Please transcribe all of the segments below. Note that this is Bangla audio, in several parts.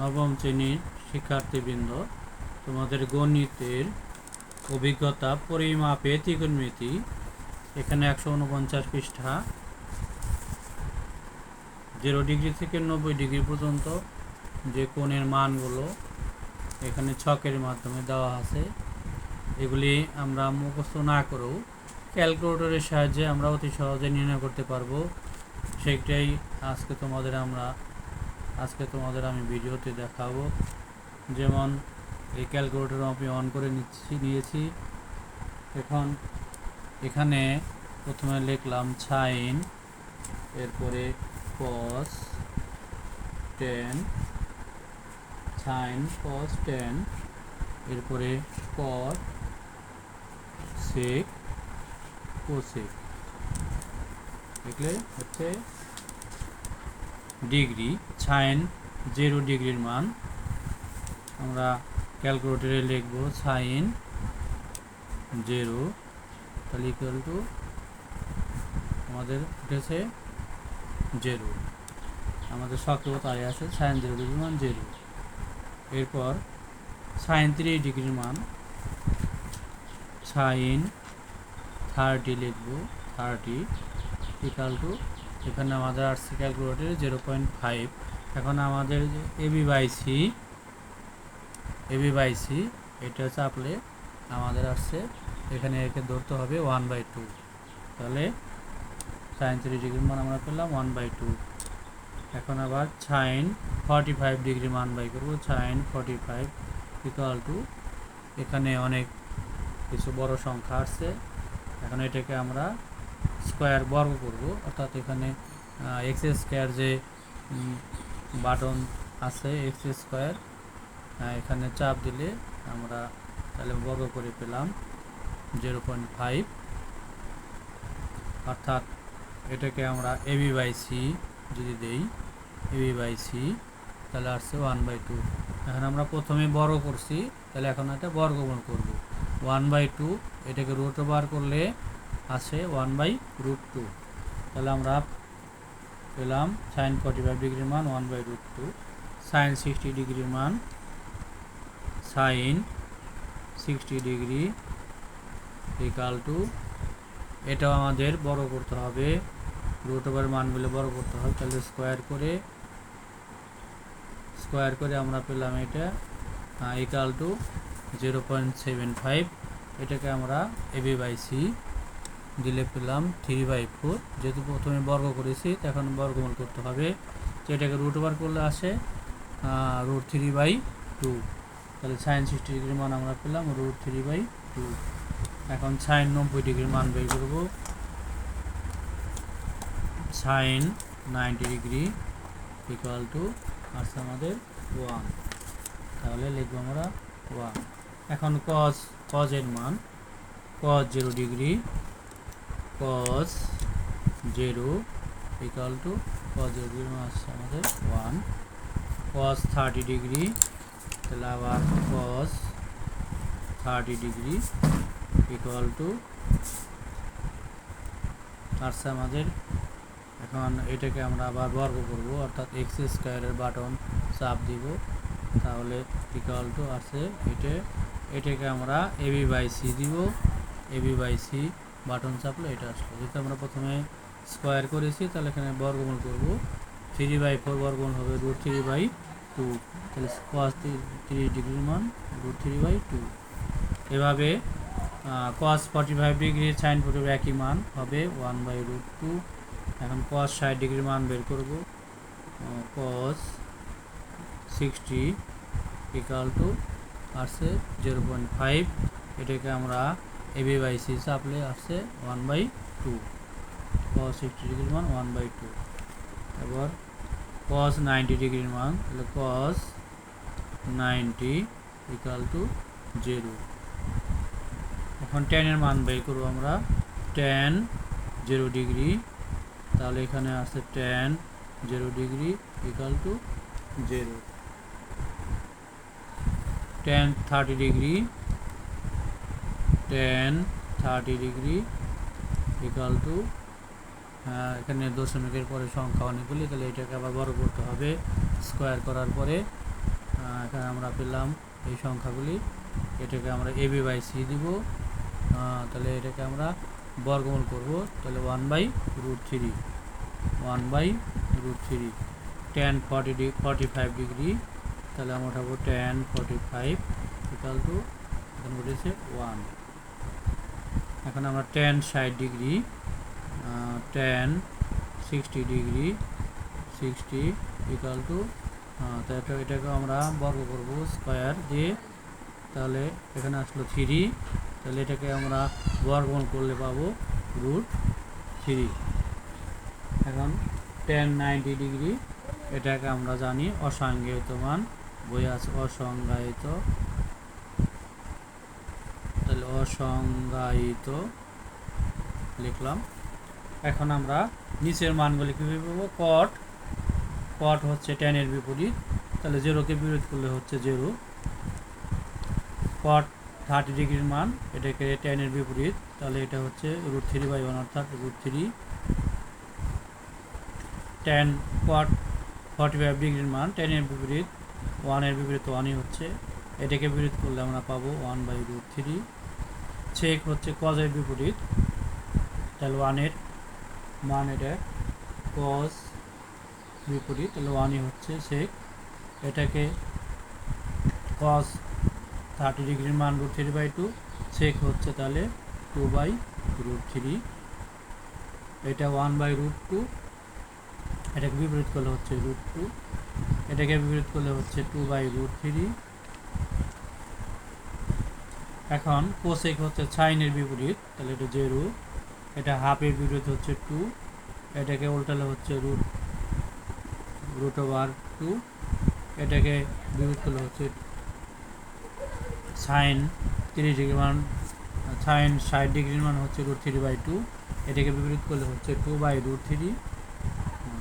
নবম শ্রেণির শিক্ষার্থীবৃন্দ, তোমাদের গণিতের অভিজ্ঞতা পরিমাপে ত্রিকোণমিতি, এখানে একশো উনপঞ্চাশ পৃষ্ঠা, জিরো ডিগ্রি থেকে নব্বই ডিগ্রি পর্যন্ত যে কোণের মানগুলো এখানে ছকের মাধ্যমে দেওয়া আছে। এগুলি আমরা মুখস্থ না করেও ক্যালকুলেটরের সাহায্যে আমরা অতি সহজে নির্ণয় করতে পারব। সেটাই আজকে তোমাদের আমরা আজকে তোমাদের আমি ভিডিওতে দেখাবো যেমন এই ক্যালকুলেটর আমি অন করে নিচ্ছি, নিয়েছি। এখন এখানে প্রথমে লিখলাম সাইন, এরপরে cos tan sine cos tan এরপরে কট সেক কোসেক দেখলে হচ্ছে ডিগ্রি, সাইন জিরো ডিগ্রির মান। আমরা ক্যালকুলেটরে লিখব সাইন জিরো, তাহলে ইকুয়াল টু আমাদের উঠেছে জিরো। আমাদের সক্রিয় তাই আছে, সাইন জিরো ডিগ্রির মান জিরো। এরপর সাইন থ্রি ডিগ্রির মান, সাইন থার্টি লিখব, থার্টি ইকাল টু এখানে আমাদের আসছে ক্যালকুলেটরে জিরো পয়েন্ট ফাইভ এখন আমাদের AB by C AB by C এটা চাপলে আমাদের আসছে এখানে একে ধরতে হবে ওয়ান বাই টু তাহলে সাইন থ্রি ডিগ্রির মান আমরা পেলাম ওয়ান বাই টু এখন আবার সাইন ফর্টি ফাইভ ডিগ্রি মান বাই করব। Sine forty five equal to এখানে অনেক কিছু বড় সংখ্যা আসছে। এখন এটাকে আমরা স্কোয়ার বর্গ করব, অর্থাৎ এখানে এক্স স্কোয়ার যে বাটন আছে এক্স স্কোয়ার এখানে চাপ দিলে আমরা তাহলে বর্গ করে পেলাম জিরো পয়েন্ট ফাইভ অর্থাৎ এটাকে আমরা এবি বাই সি যদি দেই এবি বাই সি তাহলে আসছে ওয়ান বাই টু এখন আমরা প্রথমে বর্গ করছি, তাহলে এখন এটা বর্গমূল করব। ওয়ান বাই টু এটাকে রুট বার করলে আসে ওয়ান বাই রুট টু। তাহলে আমরা পেলাম সাইন ফর্টি ফাইভ ডিগ্রির মান one by root two. Sine sixty ডিগ্রির মান sine sixty degree equal to এটাও আমাদের বড় করতে হবে। রুট ওভার মানগুলো বড় করতে হবে। তাহলে স্কোয়ার করে স্কোয়ার করে আমরা পেলাম এটা equal to zero point seven five এটাকে আমরা এবি বাই সি দিলে পেলাম থ্রি বাই ফোর যেহেতু প্রথমে বর্গ করেছি এখন বর্গমূল করতে হবে। এটাকে রুট ওভার করলে আসে রুট থ্রি বাই টু তাহলে সাইন সিক্সটি ডিগ্রির মান আমরা পেলাম রুট থ্রি বাই টু এখন সাইন নব্বই ডিগ্রির মান বের করব। Sine ninety degree equal to আসছে আমাদের ওয়ান তাহলে লিখব আমরা ওয়ান এখন কজ কজের মান cos zero degree cos zero equal to cos zero degree মান আসছে আমাদের ওয়ান কজ থার্টি ডিগ্রি তাহলে আবার cos thirty degree equal to আসছে আমাদের। এখন এটাকে আমরা আবার বর্গ করব, অর্থাৎ এক্স স্কোয়ারের বাটন চাপ দিব। তাহলে ইকুয়াল টু আছে এটা, এটাকে আমরা এবি বাই সি দিব। এবি বাই সি বাটন চাপলে এটা আসলো। যেহেতু আমরা প্রথমে স্কোয়ার করেছি, তাহলে এখানে বর্গমূল করব। থ্রি বাই ফোর বর্গমূল হবে রুট থ্রি বাই টু তাহলে কস থ্রি ডিগ্রির মান রুট থ্রি বাই টু এভাবে cos forty five degree sine forty একই মান হবে ওয়ান বাই রুট টু এখন কস ষাট ডিগ্রির মান বের করব। কস সিক্সটি ইকাল টু আসছে জিরো পয়েন্ট ফাইভ এটাকে আমরা এবি বাই সি চাপলে আসছে one by two cos sixty ডিগ্রির মান ওয়ান বাই টু এবার কস নাইনটি ডিগ্রির মান, তাহলে cos ninety equal to zero এখন টেনের মান বের করব আমরা টেন জিরো ডিগ্রি তাহলে এখানে আছে tan zero degree equal to zero tan thirty degree tan thirty degree equal to এখানে দশমিকের পরে সংখ্যা অনেকগুলি তাহলে এটাকে আবার বড় করতে হবে। স্কোয়ার করার পরে এখানে আমরা পেলাম এই সংখ্যাগুলি। এটাকে আমরা এ বি বাই সি দিব। তাহলে এটাকে আমরা বর্গমূল করব। তাহলে one by root three one by root three tan forty D forty five degree তাহলে আমরা উঠাবো tan forty five equal to এখানে ওয়ান এখন আমরা টেন ষাট degree tan sixty degree sixty equal to তো এটা এটাকে আমরা বর্গ করব স্কোয়ার দিয়ে। তাহলে এখানে আসলো থ্রি তাহলে এটাকে আমরা বর্গমূল করলে পাবো রুট থ্রি এখন টেন নাইনটি ডিগ্রি, এটাকে আমরা জানি অসংজ্ঞায়িত মান, বই আছে অসংজ্ঞায়িত অসংজ্ঞায়িত। লিখলাম। এখন আমরা নিচের মানগুলি কীভাবে পাবো? কট কট হচ্ছে টেনের বিপরীত। তাহলে জিরোকে বিপরীত করলে হচ্ছে জিরো কট থার্টি ডিগ্রির মান, এটাকে টেনের বিপরীত। তাহলে এটা হচ্ছে রুট থ্রি বাই ওয়ান অর্থাৎ root three tan cot forty five degree মান টেনের বিপরীত। ওয়ানের বিপরীত ওয়ানই হচ্ছে। এটাকে বিপরীত করলে আমরা পাবো one by root three sec হচ্ছে কজের বিপরীত। তাহলে ওয়ানের মান এটা কজ বিপরীত, তাহলে ওয়ানই হচ্ছে সেক এটাকে কজ থার্টি ডিগ্রির মান root three by two sec হচ্ছে তাহলে টু বাই রুট থ্রি এটা ওয়ান বাই রুট টু এটাকে বিপরীত করলে হচ্ছে রুট টু এটাকে বিপরীত করলে হচ্ছে টু বাই রুট থ্রি এখন কোসেক হচ্ছে সাইনের বিপরীত, তাহলে এটা জেরো, এটা হাফের বিপরীত হচ্ছে টু, এটাকে উল্টালে হচ্ছে রুট রুট ওভার টু, এটাকে বিপরীত করলে হচ্ছে সাইন তিরিশ ডিগ্রি মান, সাইন ষাট ডিগ্রির মান হচ্ছে রুট থ্রি বাই টু, এটাকে বিপরীত করলে হচ্ছে টু বাই রুট থ্রি।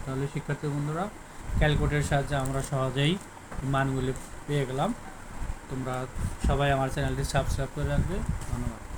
তাহলে শিক্ষার্থী বন্ধুরা, ক্যালকুলেটরের সাহায্যে আমরা সহজেই মানগুলি পেয়ে গেলাম। তোমরা সবাই আমার চ্যানেলটি সাবস্ক্রাইব করে রাখবে। ধন্যবাদ।